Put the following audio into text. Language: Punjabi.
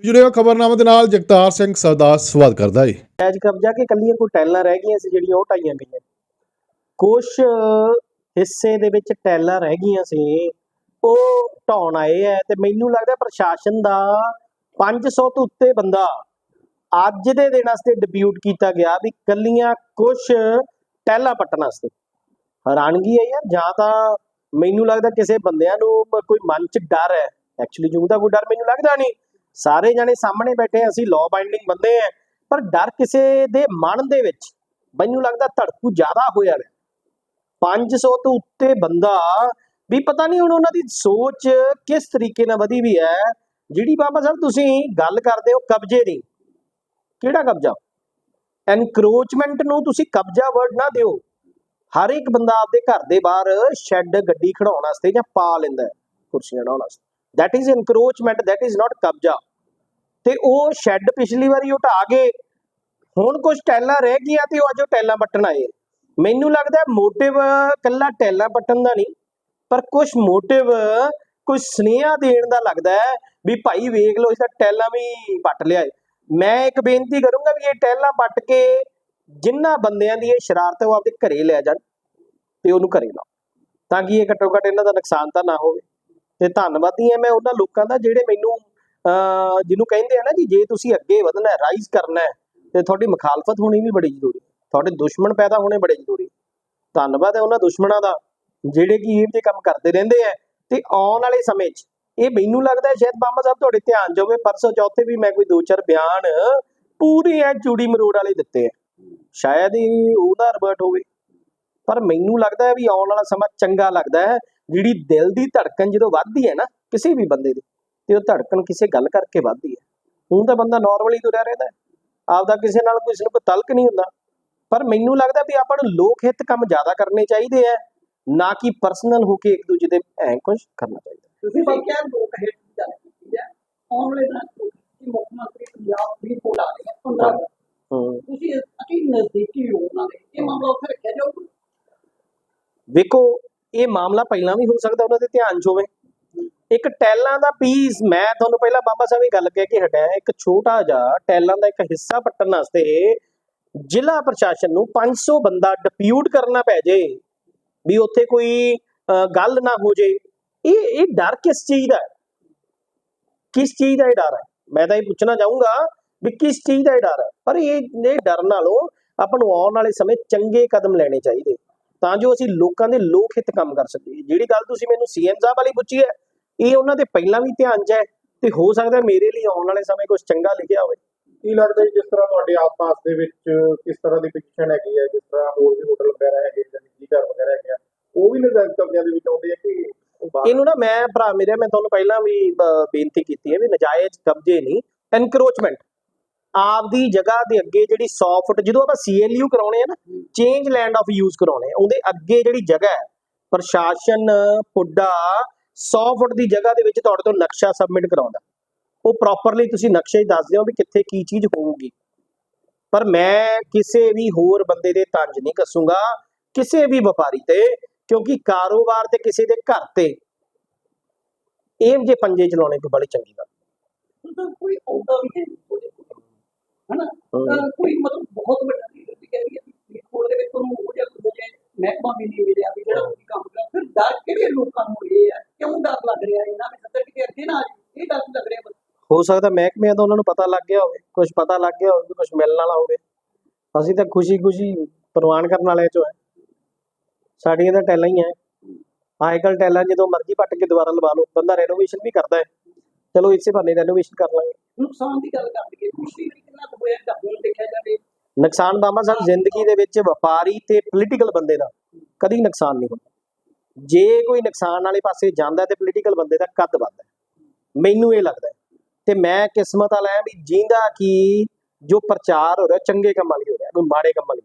ਜੁੜੇ ਹੋ ਖਬਰਨਾਮਾ ਦੇ ਨਾਲ, ਜਗਤਾਰ ਸਿੰਘ ਸਰਦਾਰ ਸਵਾਲ ਕਰਦਾ ਹੈ ਅੱਜ ਕਬਜ਼ਾ ਕੇ ਕੱਲੀਆਂ ਕੋਈ ਟੈਲਾਂ ਰਹਿ ਗਈਆਂ ਸੀ, ਜਿਹੜੀਆਂ ਉਹ ਢਾਈਆਂ ਗਈਆਂ। ਕੁਝ ਹਿੱਸੇ ਦੇ ਵਿੱਚ ਟੈਲਾਂ ਰਹਿ ਗਈਆਂ ਸੀ, ਉਹ ਢਾਉਣ ਆਏ ਐ ਤੇ ਮੈਨੂੰ ਲੱਗਦਾ ਪ੍ਰਸ਼ਾਸਨ ਦਾ 500 ਤੋਂ ਉੱਤੇ ਬੰਦਾ ਅੱਜ ਦੇ ਦਿਨ ਵਾਸਤੇ ਡਿਪਿਊਟ ਕੀਤਾ ਗਿਆ ਵੀ ਕੱਲੀਆਂ ਕੁਝ ਟੈਲਾਂ ਪੱਟਣ ਵਾਸਤੇ। ਹੈਰਾਨਗੀ ਹੈ ਯਾਰ ਜਾਂ ਤਾਂ ਮੈਨੂੰ ਲੱਗਦਾ ਕਿਸੇ ਬੰਦਿਆਂ ਨੂੰ ਕੋਈ ਮਨ 'ਚ ਡਰ ਹੈ ਐਕਚੁਅਲੀ ਜੂ ਦਾ ਕੋਈ ਡਰ ਮੈਨੂੰ ਲੱਗਦਾ ਨਹੀਂ। ਸਾਰੇ ਜਣੇ ਸਾਹਮਣੇ ਬੈਠੇ ਅਸੀਂ ਲਾਅ ਬਾਈਂਡਿੰਗ ਬੰਦੇ ਆ। ਪਰ ਡਰ ਕਿਸੇ ਦੇ ਮਨ ਦੇ ਵਿੱਚ ਮੈਨੂੰ ਲੱਗਦਾ ਧੜਕੂ ਜ਼ਿਆਦਾ ਹੋਇਆ ਹੈ 500 ਤੋਂ ਉੱਤੇ ਬੰਦਾ ਵੀ ਪਤਾ ਨਹੀਂ ਹੁਣ ਉਹਨਾਂ ਦੀ ਸੋਚ ਕਿਸ ਤਰੀਕੇ ਨਾਲ ਵਧੀ ਵੀ ਹੈ। ਜਿਹੜੀ ਬਾਬਾ ਸਾਹਿਬ ਤੁਸੀਂ ਗੱਲ ਕਰਦੇ ਹੋ ਕਬਜ਼ੇ ਦੀ, ਕਿਹੜਾ ਕਬਜ਼ਾ? ਐਨਕਰੋਚਮੈਂਟ ਨੂੰ ਤੁਸੀਂ ਕਬਜ਼ਾ ਵਰਡ ਨਾ ਦਿਓ। ਹਰ ਇੱਕ ਬੰਦਾ ਆਪਦੇ ਘਰ ਦੇ ਬਾਹਰ ਸ਼ੈੱਡ ਗੱਡੀ ਖੜਾਉਣ ਵਾਸਤੇ ਜਾਂ ਪਾ ਲੈਂਦਾ ਹੈ ਕੁਰਸੀਆਂ ਡਾਉਣ ਵਾਸਤੇ। That is encroachment, that is not ਕਬਜ਼ਾ ਤੇ ਉਹ ਸ਼ੈੱਡ ਪਿਛਲੀ ਵਾਰੀ ਉਹ ਕੇ, ਹੁਣ ਕੁਝ ਟੈਲਾਂ ਰਹਿ ਗਈਆਂ ਤੇ ਉਹ ਅੱਜ ਉਹ ਟੈਲਾਂ ਪੱਟਣ ਆਏ ਮੈਨੂੰ ਲੱਗਦਾ ਮੋਟਿਵ ਕੱਲਾ ਟੈਲਾਂ ਪੱਟਣ ਦਾ ਨਹੀਂ, ਪਰ ਕੁਝ ਮੋਟਿਵ ਕੁਝ ਸੁਨੇਹਾ ਦੇਣ ਦਾ ਲੱਗਦਾ ਹੈ ਵੀ ਭਾਈ ਵੇਖ ਲਓ ਇਸ ਦਾ ਟੈਲਾਂ ਵੀ ਪੱਟ ਲਿਆ ਏ ਮੈਂ ਇੱਕ ਬੇਨਤੀ ਕਰੂੰਗਾ ਵੀ ਇਹ ਟੈਲਾਂ ਪੱਟ ਕੇ ਜਿਨ੍ਹਾਂ ਬੰਦਿਆਂ ਦੀ ਇਹ ਸ਼ਰਾਰਤ ਉਹ ਆਪਦੇ ਘਰੇ ਲੈ ਜਾਣ ਤੇ ਉਹਨੂੰ ਘਰੇ ਲਾਓ, ਤਾਂ ਕਿ ਇਹ ਘੱਟੋ ਘੱਟ ਇਹਨਾਂ ਦਾ ਨੁਕਸਾਨ ਤਾਂ ਨਾ ਹੋਵੇ। ਤੇ ਧੰਨਵਾਦੀ ਹਾਂ ਮੈਂ ਉਹਨਾਂ ਲੋਕਾਂ ਦਾ ਜਿਹੜੇ ਮੈਨੂੰ, ਅਹ, ਜਿਹਨੂੰ ਕਹਿੰਦੇ ਆ ਨਾ ਜੀ, ਜੇ ਤੁਸੀਂ ਅੱਗੇ ਵਧਣਾ ਹੈ ਰਾਈਜ਼ ਕਰਨਾ ਹੈ, ਤੇ ਤੁਹਾਡੀ ਮੁਖਾਲਫਤ ਹੋਣੀ ਵੀ ਬੜੀ ਜ਼ਰੂਰੀ ਤੁਹਾਡੇ ਦੁਸ਼ਮਣ ਪੈਦਾ ਹੋਣੇ ਬੜੇ ਜ਼ਰੂਰੀ ਧੰਨਵਾਦ ਹੈ ਉਹਨਾਂ ਦੁਸ਼ਮਣਾਂ ਦਾ, ਜਿਹੜੇ ਕਿ ਇਹ ਜਿਹੇ ਕੰਮ ਕਰਦੇ ਰਹਿੰਦੇ ਆ ਤੇ ਆਉਣ ਵਾਲੇ ਸਮੇਂ 'ਚ, ਇਹ ਮੈਨੂੰ ਲੱਗਦਾ ਸ਼ਾਇਦ ਬਾਬਾ ਸਾਹਿਬ ਤੁਹਾਡੇ ਧਿਆਨ 'ਚ ਹੋਵੇ ਪਰਸੋਂ ਚੌਥੇ ਵੀ ਮੈਂ ਕੋਈ ਦੋ ਚਾਰ ਬਿਆਨ ਪੂਰੇ ਐ ਚੂੜੀ ਮਰੋੜ ਵਾਲੇ ਦਿੱਤੇ ਆ ਸ਼ਾਇਦ ਹੀ ਉਹਦਾ ਰਿਵਰਟ ਹੋਵੇ। ਪਰ ਮੈਨੂੰ ਲੱਗਦਾ ਹੈ ਵੀ ਆਉਣ ਵਾਲਾ ਸਮਾਂ ਚੰਗਾ ਲੱਗਦਾ ਹੈ। ਜਿਹੜੀ ਦਿਲ ਦੀ ਧੜਕਣ ਜਦੋਂ ਵੱਧਦੀ ਹੈ ਨਾ ਕਿਸੇ ਵੀ ਬੰਦੇ ਦੀ ਤੇ ਉਹ ਧੜਕਣ ਕਿਸੇ ਗੱਲ ਕਰਕੇ ਵੱਧਦੀ ਹੈ। ਹੁਣ ਤਾਂ ਬੰਦਾ ਨਾਰਮਲੀ ਤੁਰਿਆ ਰਹਿੰਦਾ ਹੈ। ਆਪਦਾ ਕਿਸੇ ਨਾਲ ਕਿਸੇ ਨੂੰ ਕੋਈ ਤਲਕ ਨਹੀਂ ਹੁੰਦਾ। ਪਰ ਮੈਨੂੰ ਲੱਗਦਾ ਵੀ ਆਪਾਂ ਨੂੰ ਲੋਕ ਹਿੱਤ ਕੰਮ ਜ਼ਿਆਦਾ ਕਰਨੇ ਚਾਹੀਦੇ ਆ ਨਾ ਕਿ ਪਰਸਨਲ ਹੋ ਕੇ ਇੱਕ ਦੂਜੇ ਦੇ ਐਂ ਕੁਝ ਕਰਨਾ ਚਾਹੀਦਾ ਤੁਸੀਂ ਦੇਖਿਆ ਲੋਕ ਹਿੱਤ ਦੀ ਗੱਲ ਕੀਤੀ ਹੈ? ਆਉਣ ਵਾਲੇ ਦਿਨਾਂ ਕਿ ਮੁੱਖ ਮੰਤਰੀ ਪੰਜਾਬ ਦੀ ਕੋਲ ਆ ਰਹੇ ਆ 15 ਦਿਨ। ਹੂੰ। ਤੁਸੀਂ ਅਤੀ ਨਜ਼ਦੀਕੀ ਹੋ ਉਹਨਾਂ ਦੇ। ਇਹ ਮਾਮਲਾ ਉੱਥੇ ਵੇਖੋ, ਇਹ ਮਾਮਲਾ ਪਹਿਲਾਂ ਵੀ ਹੋ ਸਕਦਾ ਉਹਨਾਂ ਦੇ ਧਿਆਨ 'ਚ ਹੋਵੇ। ਇੱਕ ਟੈਲਾਂ ਦਾ ਪੀਸ ਮੈਂ ਤੁਹਾਨੂੰ ਪਹਿਲਾਂ ਬਾਬਾ ਸਾਹਿਬ ਇਹ ਗੱਲ ਕਹਿ ਕੇ ਹਟਿਆ, ਇੱਕ ਛੋਟਾ ਜਿਹਾ ਟੈਲਾਂ ਦਾ ਇੱਕ ਹਿੱਸਾ ਪੱਟਣ ਵਾਸਤੇ ਜ਼ਿਲ੍ਹਾ ਪ੍ਰਸ਼ਾਸਨ ਨੂੰ 500 ਬੰਦਾ ਡਿਪਿਊਟ ਕਰਨਾ ਪੈ ਜੇ, ਵੀ ਉੱਥੇ ਕੋਈ ਗੱਲ ਨਾ ਹੋ ਜੇ। ਇਹ ਇਹ ਡਰ ਕਿਸ ਚੀਜ਼ ਦਾ ਕਿਸ ਚੀਜ਼ ਦਾ ਇਹ ਡਰ ਹੈ? ਮੈਂ ਤਾਂ ਇਹ ਪੁੱਛਣਾ ਚਾਹੂੰਗਾ ਵੀ ਕਿਸ ਚੀਜ਼ ਦਾ ਇਹ ਡਰ ਹੈ? ਪਰ ਇਹ ਇਹ ਡਰ ਨਾਲੋਂ ਆਪਾਂ ਨੂੰ ਆਉਣ ਵਾਲੇ ਸਮੇਂ ਚੰਗੇ ਕਦਮ ਲੈਣੇ ਚਾਹੀਦੇ। ਤਾਂ ਜੋ ਅਸੀਂ ਲੋਕਾਂ ਦੇ ਲੋਕ ਹਿੱਤ ਕੰਮ ਕਰ ਸਕੀਏ। ਜਿਹੜੀ ਗੱਲ ਤੁਸੀਂ ਮੈਨੂੰ ਸੀਐਮ ਸਾਹਿਬ ਵਾਲੀ ਪੁੱਛੀ ਹੈ ਇਹ ਉਹਨਾਂ ਦੇ ਪਹਿਲਾਂ ਵੀ ਧਿਆਨ 'ਚ ਹੈ ਤੇ ਹੋ ਸਕਦਾ ਮੇਰੇ ਲਈ ਆਉਣ ਵਾਲੇ ਸਮੇਂ ਕੁਝ ਚੰਗਾ ਲਿਖਿਆ ਹੋਵੇ। ਕੀ ਲੱਗਦਾ ਜੀ ਜਿਸ ਤਰ੍ਹਾਂ ਤੁਹਾਡੇ ਆਸ-ਪਾਸ ਦੇ ਵਿੱਚ ਕਿਸ ਤਰ੍ਹਾਂ ਦੀ ਪੋਜੀਸ਼ਨ ਹੈਗੀ ਹੈ ਜਿਸ ਤਰ੍ਹਾਂ ਹੋਰ ਵੀ ਹੋਟਲ ਵਗੈਰਾ ਹੈਗੇ ਜਾਂ ਨਿੱਜੀ ਘਰ ਵਗੈਰਾ ਹੈਗੇ ਉਹ ਵੀ ਨਜਾਇਜ਼ ਕਬਜ਼ਿਆਂ ਦੇ ਵਿੱਚ ਆਉਂਦੇ ਆ ਕਿ ਇਹਨੂੰ ਨਾ ਮੈਂ ਭਰਾ ਮੇਰੇ ਮੈਂ ਤੁਹਾਨੂੰ ਪਹਿਲਾਂ ਵੀ ਬੇਨਤੀ ਕੀਤੀ ਹੈ ਵੀ ਨਜਾਇਜ਼ ਕਬਜ਼ੇ ਨਹੀਂ ਐਨਕਰੋਚਮੈਂਟ ਆਪਦੀ ਜਗ੍ਹਾ ਦੇ ਅੱਗੇ ਜਿਹੜੀ 100 ਫੁੱਟ, ਜਦੋਂ ਆਪਾਂ ਸੀਐਲਯੂ ਕਰਾਉਣੇ ਆ ਨਾ ਚੇਂਜ ਲੈਂਡ ਆਫ ਯੂਜ਼ ਕਰਾਉਣੇ ਆ, ਉਹਦੇ ਅੱਗੇ ਜਿਹੜੀ ਜਗ੍ਹਾ ਹੈ, ਪ੍ਰਸ਼ਾਸਨ ਪੁੱਡਾ 100 ਫੁੱਟ ਦੀ ਜਗ੍ਹਾ ਦੇ ਵਿੱਚ ਤੁਹਾਡੇ ਤੋਂ ਨਕਸ਼ਾ ਸਬਮਿਟ ਕਰਾਉਂਦਾ। ਉਹ ਪ੍ਰੋਪਰਲੀ ਤੁਸੀਂ ਨਕਸ਼ੇ ਹੀ ਦੱਸ ਦਿਓ ਵੀ ਕਿੱਥੇ ਕੀ ਚੀਜ਼ ਹੋਊਗੀ। ਪਰ ਮੈਂ ਕਿਸੇ ਵੀ ਹੋਰ ਬੰਦੇ ਦੇ ਤੰਜ ਨਹੀਂ ਕੱਸੂਗਾ, ਕਿਸੇ ਵੀ ਵਪਾਰੀ ਤੇ, ਕਿਉਂਕਿ ਕਾਰੋਬਾਰ ਤੇ ਕਿਸੇ ਦੇ ਘਰ ਤੇ ਇਹ ਜੇ ਪੰਜੇ ਚਲਾਉਣੇ ਕੋਈ ਬੜੀ ਚੰਗੀ ਗੱਲ। ਕੋਈ ਆਉਂਦਾ ਵੀ ਹੈ? ਤਾਂ ਕੋਈ ਮਤਲਬ ਬਹੁਤ ਵੱਡਾ ਲੀਡਰ ਵੀ ਕਹਿ ਰਹੀ ਹੈ ਕੋਲ ਦੇ ਵਿੱਚ ਤੁਹਾਨੂੰ ਉਹ ਜਿਹਾ ਕੁਝ ਜੇ ਮਹਿਕਮਾ ਵੀ ਨਹੀਂ ਮਿਲਿਆ ਵੀ ਜਿਹੜਾ ਤੁਸੀਂ ਕੰਮ ਕਰ ਫਿਰ ਡਰ ਕਿਹੜੇ ਲੋਕਾਂ ਨੂੰ ਇਹ ਹੈ? ਕਿਉਂ ਡਰ ਲੱਗ ਰਿਹਾ ਇਹਨਾਂ ਵਿੱਚ ਸੱਤਰ ਕਿਤੇ ਅੱਗੇ ਨਾ ਆ ਇਹ ਡਰ ਲੱਗ ਰਿਹਾ ਹੋ ਸਕਦਾ ਮਹਿਕਮਿਆਂ ਦਾ ਉਹਨਾਂ ਨੂੰ ਪਤਾ ਲੱਗ ਗਿਆ ਹੋਵੇ ਕੁਝ ਪਤਾ ਲੱਗ ਗਿਆ ਹੋਵੇ ਕੁਝ ਮਿਲਣ ਵਾਲਾ ਹੋਵੇ। ਅਸੀਂ ਤਾਂ ਖੁਸ਼ੀ-ਖੁਸ਼ੀ ਪ੍ਰਵਾਨ ਕਰਨ ਵਾਲਿਆਂ ਚੋਂ ਹੈ। ਸਾਡੀਆਂ ਤਾਂ ਟੈਲਾਂ ਹੀ ਹੈ। ਆਈਕਲ ਟੈਲਾਂ ਜਦੋਂ ਮਰਜ਼ੀ ਪੱਟ ਕੇ ਦੁਬਾਰਾ ਲਵਾ ਲਓ ਬੰਦਾ ਰੈਨੋਵੇਸ਼ਨ ਵੀ ਕਰਦਾ ਹੈ। ਚਲੋ ਇਸੇ ਬਹਾਨੇ ਰੈਨੋਵੇਸ਼ਨ ਕਰ ਲਾਂਗੇ। ਨੁਕਸਾਨ ਦੀ ਗੱਲ ਕਰ ਲਈਏ ਖੁਸ਼ੀ ਕਿੰਨਾ ਕੁ ਹੋਇਆ ਘਰ ਨੂੰ ਦੇਖਿਆ ਜਾਵੇ। ਨੁਕਸਾਨ ਬਾਬਾ ਸਾਹਿਬ ਜ਼ਿੰਦਗੀ ਦੇ ਵਿੱਚ ਵਪਾਰੀ ਤੇ ਪੋਲੀਟੀਕਲ ਬੰਦੇ ਦਾ ਕਦੀ ਨੁਕਸਾਨ ਨਹੀਂ ਹੁੰਦਾ। ਜੇ ਕੋਈ ਨੁਕਸਾਨ ਵਾਲੇ ਪਾਸੇ ਜਾਂਦਾ ਤੇ ਪੋਲੀਟੀਕਲ ਬੰਦੇ ਦਾ ਕੱਦ ਵੱਧਦਾ ਮੈਨੂੰ ਇਹ ਲੱਗਦਾ ਤੇ ਮੈਂ ਕਿਸਮਤ ਵਾਲਾ ਹਾਂ ਵੀ ਜਿੰਦਾ ਕੀ ਜੋ ਪ੍ਰਚਾਰ ਹੋ ਰਿਹਾ, ਚੰਗੇ ਕੰਮਾਂ ਲਈ ਹੋ ਰਿਹਾ, ਕੋਈ ਮਾੜੇ ਕੰਮਾਂ ਲਈ